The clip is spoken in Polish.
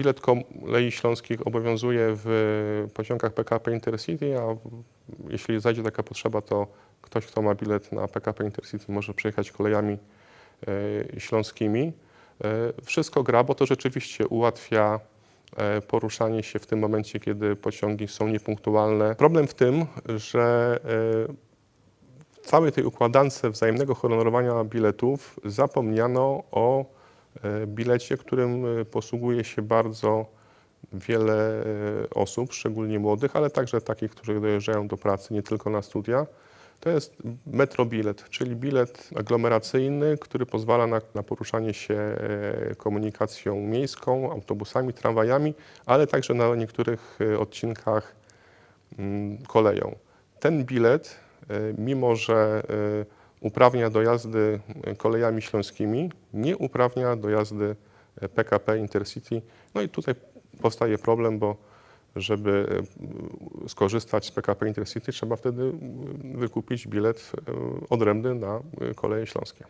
bilet kolei śląskich obowiązuje w pociągach PKP Intercity, a jeśli zajdzie taka potrzeba, to ktoś, kto ma bilet na PKP Intercity może przejechać kolejami e, śląskimi. E, Wszystko gra, bo to rzeczywiście ułatwia e, poruszanie się w tym momencie, kiedy pociągi są niepunktualne. Problem w tym, że w całej tej układance wzajemnego honorowania biletów zapomniano o bilecie, którym e, posługuje się bardzo wiele e, osób, szczególnie młodych, ale także takich, którzy dojeżdżają do pracy, nie tylko na studia. To jest metrobilet, czyli bilet aglomeracyjny, który pozwala na, na poruszanie się e, komunikacją miejską, autobusami, tramwajami, ale także na niektórych e, odcinkach mm, koleją. Ten bilet, e, mimo że e, uprawnia do jazdy kolejami śląskimi, nie uprawnia do jazdy PKP Intercity. No i tutaj powstaje problem, bo żeby e, skorzystać z PKP Intercity, trzeba wtedy wykupić bilet e, odrębny na e, koleje śląskie.